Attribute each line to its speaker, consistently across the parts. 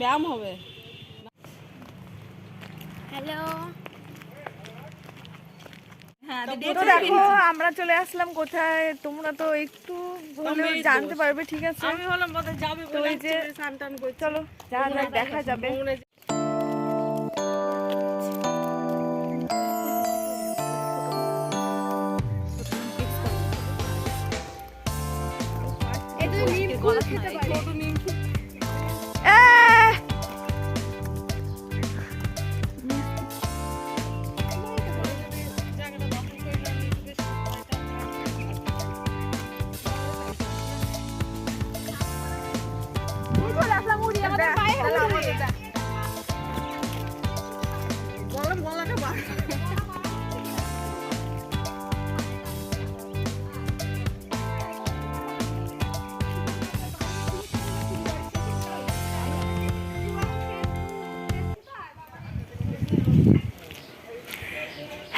Speaker 1: ব্যায়াম হবে।
Speaker 2: হ্যালো।
Speaker 1: হ্যাঁ
Speaker 3: আমরা চলে আসলাম কোথায় তোমরা তো একটু হলেও জানতে পারবে ঠিক আছে?
Speaker 1: আমি হলাম যাবে।
Speaker 3: চলো যা দেখা যাবে।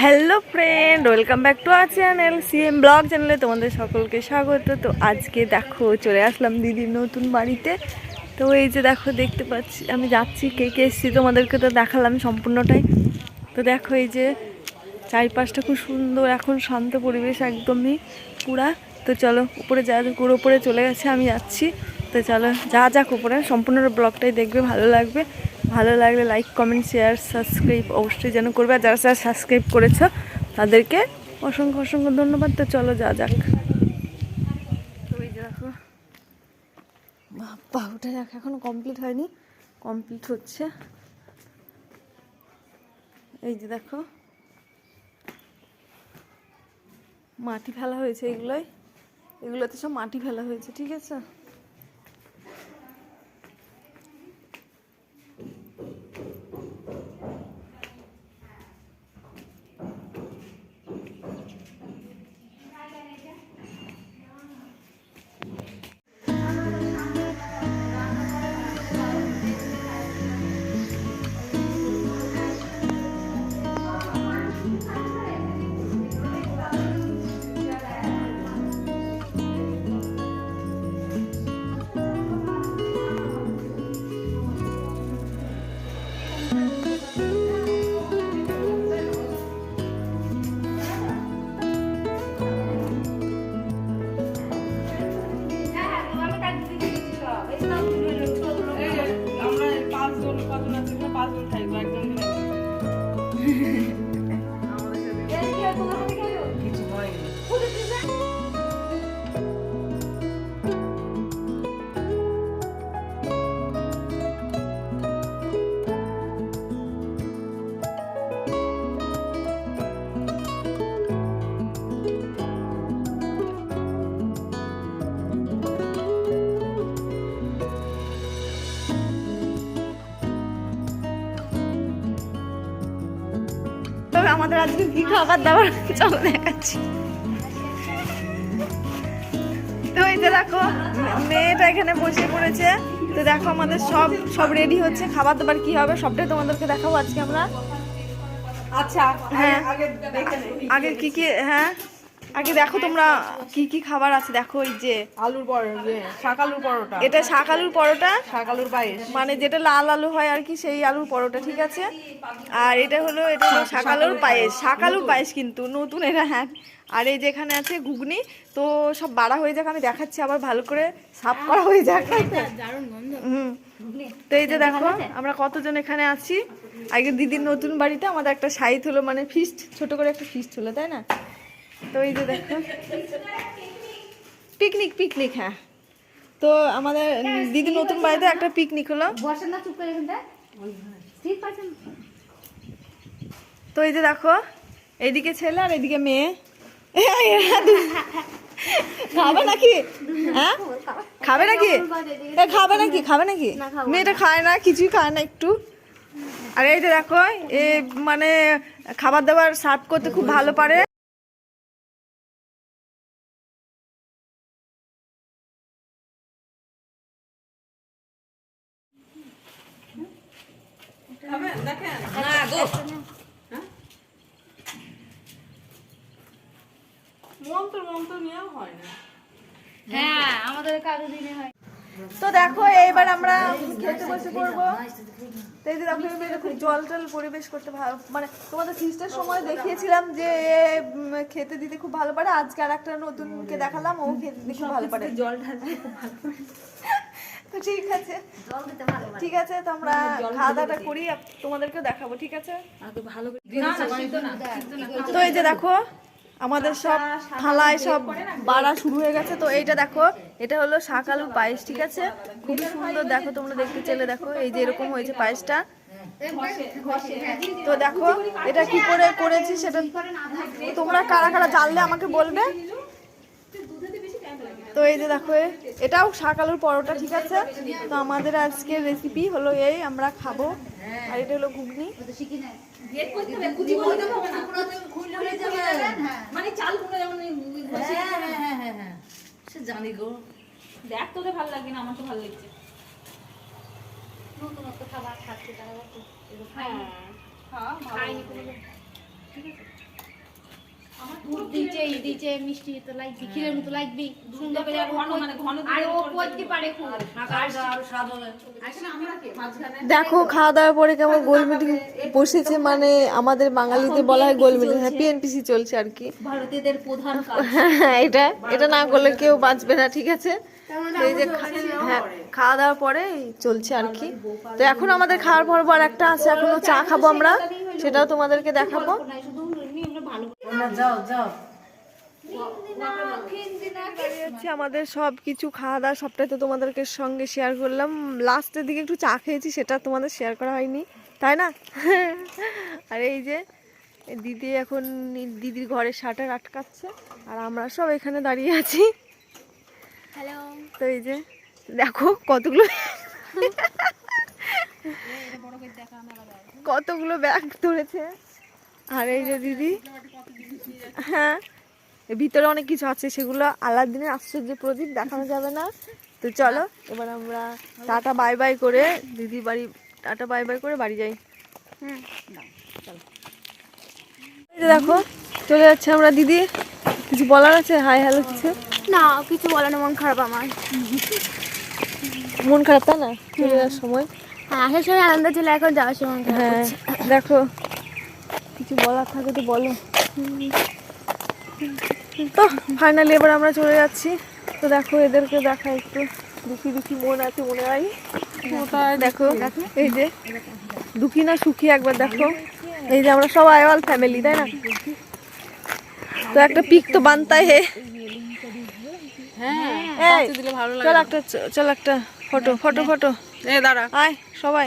Speaker 3: Hello friend welcome back to our channel CM blog চ্যানেলে তোমাদের সকলকে স্বাগত। তো আজকে দেখো, চলে আসলাম দিদির নতুন বাড়িতে। তো এই যে দেখো, দেখতে পাচ্ছি, আমি যাচ্ছি, কে কে এসছি তোমাদেরকে তো দেখালাম সম্পূর্ণটাই। তো দেখো এই যে চারিপাশটা খুব সুন্দর, এখন শান্ত পরিবেশ একদমই পুরা। তো চলো, উপরে যা ওর উপরে চলে গেছে, আমি যাচ্ছি। তো চলো, যা যাক উপরে সম্পূর্ণ ব্লগটাই দেখবে, ভালো লাগবে। ভালো লাগলে লাইক কমেন্ট শেয়ার সাবস্ক্রাইব অবশ্যই যেন করবে। আর যারা যারা সাবস্ক্রাইব করেছ, তাদেরকে অসংখ্য অসংখ্য ধন্যবাদ। তো চলো, যা যাক। যে বাবা ওটা দেখ, এখনও কমপ্লিট হয়নি। কমপ্লিট হচ্ছে। এই যে দেখো। মাটি ফেলা হয়েছে এগুলোই এগুলোতে সব মাটি ফেলা হয়েছে ঠিক আছে?
Speaker 1: আছে এখানে পাঁচজন আমাদের
Speaker 3: আজকে কি খাবার দাবার চলো দেখাচ্ছি। তো এই যে দেখো মেয়েটা এখানে বসে পড়েছে। তো দেখো আমাদের সব সব রেডি হচ্ছে। খাবার দাবার কি হবে সবটাই তোমাদেরকে দেখাবো আজকে আমরা।
Speaker 1: আচ্ছা
Speaker 3: হ্যাঁ।
Speaker 1: আগে
Speaker 3: কি কি হ্যাঁ। আগে দেখো তোমরা কি কি খাবার আছে দেখো এই যে
Speaker 1: আলুর পরোটা শাকালুর পরোটা।
Speaker 3: এটা শাক আলুর পরোটা।
Speaker 1: শাকালুর পায়েস।
Speaker 3: মানে যেটা লাল আলু হয় আর কি সেই আলুর পরোটা ঠিক আছে? আর এটা হলো এটা হলো শাকালুর পায়েস। শাকালুর পায়েস কিন্তু নতুন এটা হ্যাঁ। আর এই যেখানে আছে ঘুগনি তো সব বাড়া হয়ে যাক আমি দেখাচ্ছি আবার ভালো করে। সাফ করা হয়ে যাক। হুম। তো এই যে দেখো আমরা কতজন এখানে আছি? আগে দিদির নতুন বাড়িতে আমাদের একটা সাইট হলো মানে ফিস্ট ছোট করে একটা ফিস্ট হলো তাই না? তো এই যে দেখো। পিকনিক পিকনিক হ্যাঁ। তো আমাদের দিদির নতুন বাড়িতে একটা পিকনিক হলো। তো এই যে দেখো এইদিকে ছেলে আর এদিকে মেয়ে। খাবে নাকি? হ্যাঁ? খাবে নাকি? খাবে নাকি? খাবে নাকি? মেয়েটা খায় না কিছুই খায় না একটু। আর এই যে দেখো এ মানে খাবার দাবার সার্ভ করতে খুব ভালো পারে।
Speaker 1: দেখেন? না গো। মন্ত্র মন্ত্র নিয়েও হয় না।
Speaker 2: হ্যাঁ আমাদের কারও দিনে হয়।
Speaker 3: তো দেখো এইবার আমরা খেতে বসে পড়ব। দেখো জল টল পরিবেশ করতে ভালো মানে তোমাদের সময় দেখিয়েছিলাম যে এ, খেতে দিতে খুব ভালো পারে। আজকে আর একটা নতুনকে দেখালাম ও খেতে দিতে খুব ভালো পারে।
Speaker 1: জল ঢালতে খুব ভালো
Speaker 3: তো ঠিক আছে। ঠিক আছে তো আমরা খাওয়া দাওয়াটা করি তোমাদেরকেও দেখাবো ঠিক আছে?
Speaker 1: আগে ভালো
Speaker 3: তো এই যে দেখো আমাদের সব থালায় সব বাড়া শুরু হয়ে গেছে তো এইটা দেখো এটা হলো শাকালু পায়েস ঠিক আছে? খুবই সুন্দর দেখো তোমরা দেখতে চাইলে দেখো এই যে এরকম হয়েছে পায়েসটা। তো দেখো এটা কি করে করেছি সেটা তোমরা কারা কারা জানলে আমাকে বলবে? তো এই যে দেখো এ- এটাও শাকালুর পরোটা ঠিক আছে? তো আমাদের আজকের রেসিপি হলো এই আমরা খাব। আর এটা হলো ঘুগনি।
Speaker 1: গেট করতে হবে কুচি করে দেবো না মানে চাল গুঁড়ো যেমন এই ঘষে
Speaker 4: সে জানি গো
Speaker 1: দেখ তোদের ভালো। লাগে না আমার তো ভালো লাগছে হ্যাঁ হ্যাঁ ভালো।
Speaker 2: দুধ দিচ্ছে ই দিচ্ছে মিষ্টি তো লাগবি ক্ষীরের মতো লাগবি সুন্দর করে আর
Speaker 1: ঘন মানে ঘন
Speaker 2: আর ও করতে পারে খুব।
Speaker 4: আরও স্বাদ হবে
Speaker 1: মাঝখানে।
Speaker 3: দেখো খাওয়া দাওয়ার পরে কেমন গোল মিটিং বসেছে মানে আমাদের বাঙালিতে বলা হয় গোল মিটিং হ্যাঁ পিএনপিসি চলছে আর কি।
Speaker 1: ভারতীয়দের প্রধান
Speaker 3: হ্যাঁ, এটা এটা না করলে কেউ বাঁচবে না ঠিক আছে? এই যে হ্যাঁ খাওয়া দাওয়ার পরে চলছে আর কি। তো এখন আমাদের খাওয়ার পর পর একটা আছে এখনও চা খাব আমরা। সেটাও তোমাদেরকে দেখাবো
Speaker 2: শুধু এমনি আমরা ভালো
Speaker 4: যাও যাও।
Speaker 3: আমাদের সব কিছু খাওয়া দাওয়া সবটাই তো তোমাদেরকে সঙ্গে শেয়ার করলাম। লাস্টের দিকে একটু চা খেয়েছি সেটা তোমাদের শেয়ার করা হয়নি। তাই না? আর এই যে দিদি এখন দিদির ঘরের শাটার আটকাচ্ছে আর আমরা সব এখানে দাঁড়িয়ে আছি।
Speaker 2: হ্যালো
Speaker 3: তো এই যে দেখো কতগুলো কতগুলো ব্যাগ ধরেছে। আর এই যে দিদি হ্যাঁ ভিতরে অনেক কিছু আছে সেগুলো আলাদিনের আশ্চর্য প্রদীপ দেখানো যাবে না। তো চলো এবার আমরা টাটা বাই বাই করে দিদি বাড়ি টাটা বাই বাই করে বাড়ি যাই। যে দেখো চলে যাচ্ছে আমরা দিদি। কিছু বলার আছে? হাই হ্যালো কিছু?
Speaker 2: না কিছু বলে না মন খারাপ আমার।
Speaker 3: মন খারাপ তাই না? চলে যাওয়ার সময়।
Speaker 2: হ্যাঁ আসার সময় আনন্দ ছিল এখন যাওয়ার সময়
Speaker 3: হ্যাঁ দেখো কিছু বলার থাকে তো বলো। তো ফাইনালি এবার আমরা চলে যাচ্ছি। তো দেখো এদেরকে দেখা একটু। দুঃখী দুঃখী মন আছে মনে হয়। দেখো? এই যে দুঃখী না সুখী একবার দেখো। এই যে আমরা সবাই অল ফ্যামিলি তাই না? তো একটা পিক তো বানতাই হে। হ্যাঁ চল একটা চল একটা ফটো ফটো ফটো
Speaker 1: এ দাঁড়া।
Speaker 3: আয় সবাই।